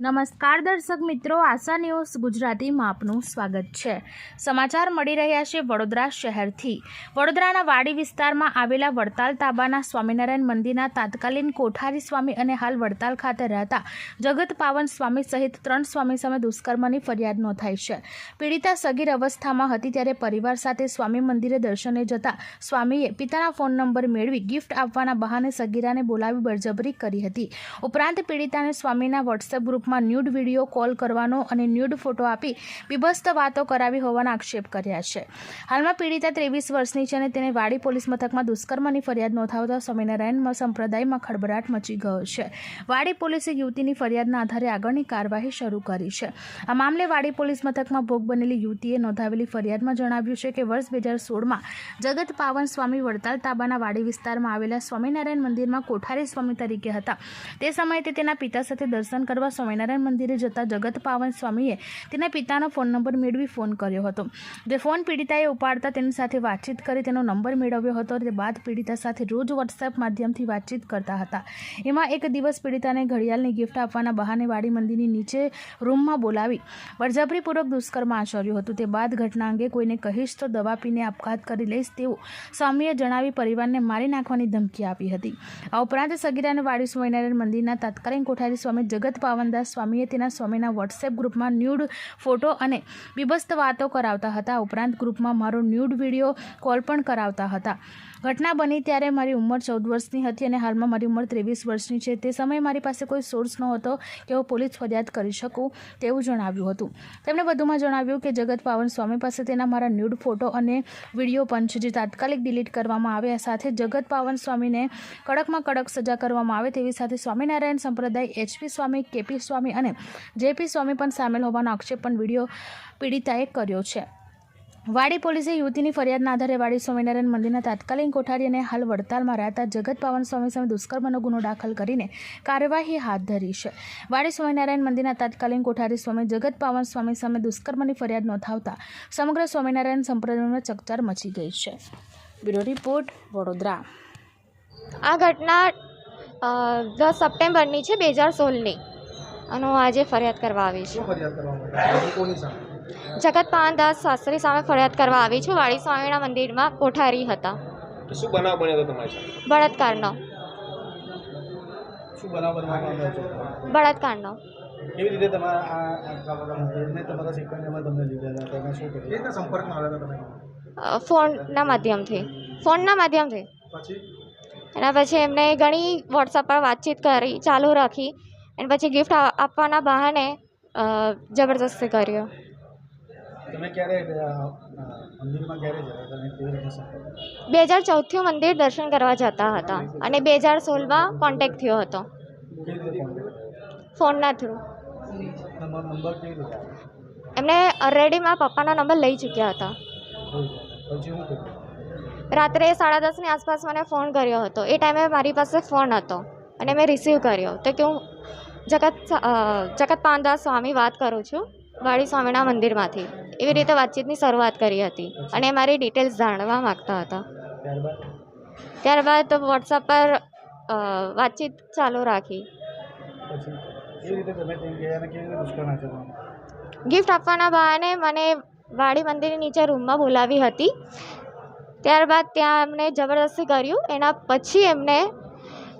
નમસ્કાર દર્શક મિત્રો, આશા ન્યૂઝ ગુજરાતીમાં આપનું સ્વાગત છે. સમાચાર મળી રહ્યા છે વડોદરા શહેરથી. વડોદરાના વાડી વિસ્તારમાં આવેલા વડતાલ તાબાના સ્વામિનારાયણ મંદિરના તાત્કાલિન કોઠારી સ્વામી અને હાલ વડતાલ ખાતે રહેતા જગત પાવન સ્વામી સહિત ત્રણ સ્વામી સામે દુષ્કર્મની ફરિયાદ નોંધાઈ છે. પીડિતા સગીર અવસ્થામાં હતી ત્યારે પરિવાર સાથે સ્વામી મંદિરે દર્શને જતા સ્વામીએ પિતાના ફોન નંબર મેળવી ગિફ્ટ આપવાના બહાને સગીરાને બોલાવી બળજબરી કરી હતી. ઉપરાંત પીડિતાને સ્વામીના વોટ્સએપ ગ્રુપમાં ન્યૂડ વીડિયો કોલ કરવાનો અને ન્યૂડ ફોટો આપી બીભસ્ત વાતો કરાવી હોવાના આક્ષેપ કર્યા છે. હાલમાં પીડિતા ત્રેવીસ વર્ષની છે અને તેને વાડી પોલીસ મથકમાં દુષ્કર્મની ફરિયાદ નોંધાવતા સ્વામિનારાયણ સંપ્રદાયમાં ખળભળાટ મચી ગયો છે. વાડી પોલીસે યુવતીની ફરિયાદના આધારે આગળની કાર્યવાહી શરૂ કરી છે. આ મામલે વાડી પોલીસ મથકમાં ભોગ બનેલી યુવતીએ નોંધાવેલી ફરિયાદમાં જણાવ્યું છે કે વર્ષ બે હજાર સોળમાં જગત પાવન સ્વામી વડતાલ તાબાના વાડી વિસ્તારમાં આવેલા સ્વામિનારાયણ મંદિરમાં કોઠારી સ્વામી તરીકે હતા. તે સમયે તે તેના પિતા સાથે દર્શન કરવા સ્વામિનારાયણ મંદિરે જતા જગત પાવન સ્વામીએ તેના પિતાનો ફોન નંબર મેળવી ફોન કર્યો હતો. જે ફોન પીડિતાએ ઉપાડતા તેની સાથે વાતચીત કરી તેનો નંબર મેળવ્યો હતો. તે બાદ પીડિતા સાથે રોજ વોટ્સએપ માધ્યમથી વાતચીત કરતા હતા. એમાં એક દિવસ પીડિતાને ઘડિયાળની ગિફ્ટ આપવાના બહાને વાડી મંદિરની નીચે રૂમમાં બોલાવી બળજબરીપૂર્વક દુષ્કર્મ આચર્યું હતું. તે બાદ ઘટના અંગે કોઈને કહીશ તો દવા પીને આપઘાત કરી લઈશ તેવું સ્વામીએ જણાવી પરિવારને મારી નાખવાની ધમકી આપી હતી. આ ઉપરાંત સગીરાને વાડી સ્વામિનારાયણ મંદિરના તાત્કાલિક કોઠારી સ્વામી જગત પાવનદાસ સ્વામીએ તેના સ્વામીના વોટ્સએપ ગ્રુપમાં ન્યૂડ ફોટો અને બીભત્સ વાતો કરાવતા હતા. ઉપરાંત ગ્રુપમાં મારો ન્યૂડ વીડિયો કોલ પણ કરાવતા હતા. ઘટના બની ત્યારે મારી ઉંમર ચૌદ વર્ષની હતી અને હાલમાં મારી ઉંમર ત્રેવીસ વર્ષની છે. તે સમયે મારી પાસે કોઈ સોર્સ નહોતો કે હું પોલીસ ફરિયાદ કરી શકું તેવું જણાવ્યું હતું. તેમણે વધુમાં જણાવ્યું કે જગત પાવન સ્વામી પાસે તેના મારા ન્યૂડ ફોટો અને વીડિયો પણ છે જે તાત્કાલિક ડિલીટ કરવામાં આવે સાથે જગત પાવન સ્વામીને કડકમાં કડક સજા કરવામાં આવે તેવી સાથે સ્વામિનારાયણ સંપ્રદાય એચપી સ્વામી કેપી સ્વામી અને જેપી સ્વામી પણ સામેલ હોવાનો આક્ષેપ પણ વીડિયો પીડિતાએ કર્યો છે. વાડી પોલીસે યુવતીની ફરિયાદના આધારે વાડી સ્વામિનારાયણ મંદિરના તાત્કાલિક કોઠારી અને હાલ વડતાલમાં રહેતા જગત પાવન સ્વામી સામે દુષ્કર્મનો ગુનો દાખલ કરીને કાર્યવાહી હાથ ધરી છે. વાડી સ્વામિનારાયણ મંદિરના તાત્કાલિક કોઠારી સ્વામી જગત પાવન સ્વામી સામે દુષ્કર્મની ફરિયાદ નોંધાવતા સમગ્ર સ્વામિનારાયણ સંપ્રદાયમાં ચકચાર મચી ગઈ છે. Bureau report Vadodara. આ ઘટના દસ સપ્ટેમ્બરની છે બે હજાર સોળની. અને હું આજે ફરિયાદ કરવા આવી છું. શું ફરિયાદ કરવા માટે કોની સામે જગત પાનદાસ શાસ્ત્રી સામે ફરિયાદ કરવા આવી છું. વાળી સ્વામીના મંદિરમાં કોઠારી હતા. શું બનાવ બન્યો હતો તમારી સાથે બળાત્કારનો. શું બનાવ બન્યો હતો? બળાત્કારનો. કેવી રીતે તમારા આ મંદિરને તમારા સિકંદરમાં તમને લીધા હતા? તમે શું કર્યું? કેવી સંપર્કમાં આવ્યા હતા તમે ફોનના માધ્યમથી. ફોનના માધ્યમથી. પછી? એના પછી એમને ઘણી વોટ્સઅપ પર વાતચીત કરી ચાલુ રાખી. અને પછી ગિફ્ટ આપવાના બહાને જબરજસ્તી કર્યો. તમે ક્યારે અ, અ, મંદિરમાં ક્યારે ગયા હતા કેવી રીતે બે હજાર ચૌદથી મંદિર દર્શન કરવા જતા હતા અને બે હજાર સોળમાં કોન્ટેક્ટ થયો હતો. ફોનના થ્રુ એમણે ઓલરેડી મારા પપ્પાના નંબર લઈ ચૂક્યા હતા. રાત્રે સાડા દસની આસપાસ મને ફોન કર્યો હતો. એ ટાઈમે મારી પાસે ફોન હતો અને મેં રિસીવ કર્યો. તો કે હું જગત જગત પાંદાસ સ્વામી વાત કરું છું. વાડી સ્વામીના મંદિરમાંથી. એવી રીતે વાતચીતની શરૂઆત કરી હતી અને મારી ડિટેલ્સ જાણવા માગતા હતા. ત્યારબાદ વોટ્સઅપ પર વાતચીત ચાલુ રાખી. ગિફ્ટ આપવાના બહાને મને વાડી મંદિરની નીચે રૂમમાં બોલાવી હતી. ત્યારબાદ ત્યાં એમને જબરદસ્તી કર્યું. એના પછી એમને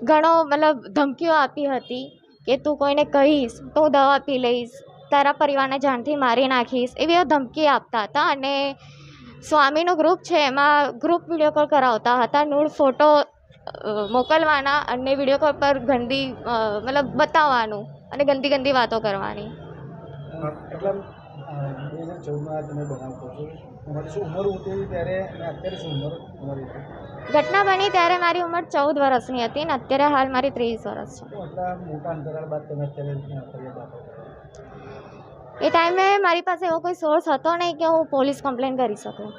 ઘણો મતલબ ધમકીઓ આપી હતી કે તું કોઈને કહીશ તો દવા પી લઈશ. તારા પરિવારને જાણથી મારી નાખીશ એવી ધમકી આપતા હતા અને સ્વામીનો ગ્રુપ છે એમાં ગ્રુપ વીડિયો કોલ કરાવતા હતા નૂળ ફોટો મોકલવાના અને વીડિયો કોલ પર ગંદી મતલબ બતાવવાનું અને ગંદી ગંદી વાતો કરવાની. ઘટના બની ત્યારે મારી ઉંમર ચૌદ વર્ષની હતી ને અત્યારે હાલ મારી ત્રેવીસ વર્ષ છે. એ ટાઈમે મારી પાસે એવો કોઈ સોર્સ હતો નહીં કે હું પોલીસ કમ્પ્લેન કરી શકું.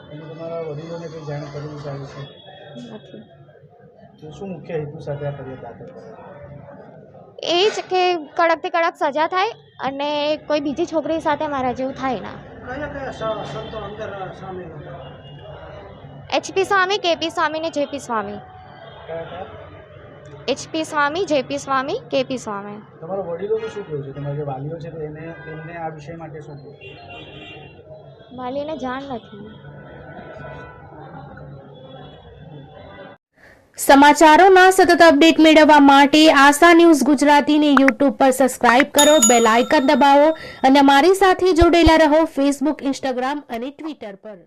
એ જ કે કડકથી કડક સજા થાય અને કોઈ બીજી છોકરી સાથે મારા જેવું થાય ના. એચપી સ્વામી કેપી સ્વામી ને JP Swami. HP Swami JP Swami KP Swami તમારા વડીલોનું શું કહેવું છે? તમારા જે વાલીઓ છે તો એને એમને આ વિષય માટે શું કહેવું વાલીને જાણ નથી. સમાચારોના સતત અપડેટ મેળવવા માટે આશા ન્યૂઝ ગુજરાતીને યુટ્યુબ પર સબસ્ક્રાઇબ કરો બેલ આઇકન દબાવો અને અમારી સાથે જોડેલા રહો ફેસબુક ઇન્સ્ટાગ્રામ અને ટ્વિટર પર.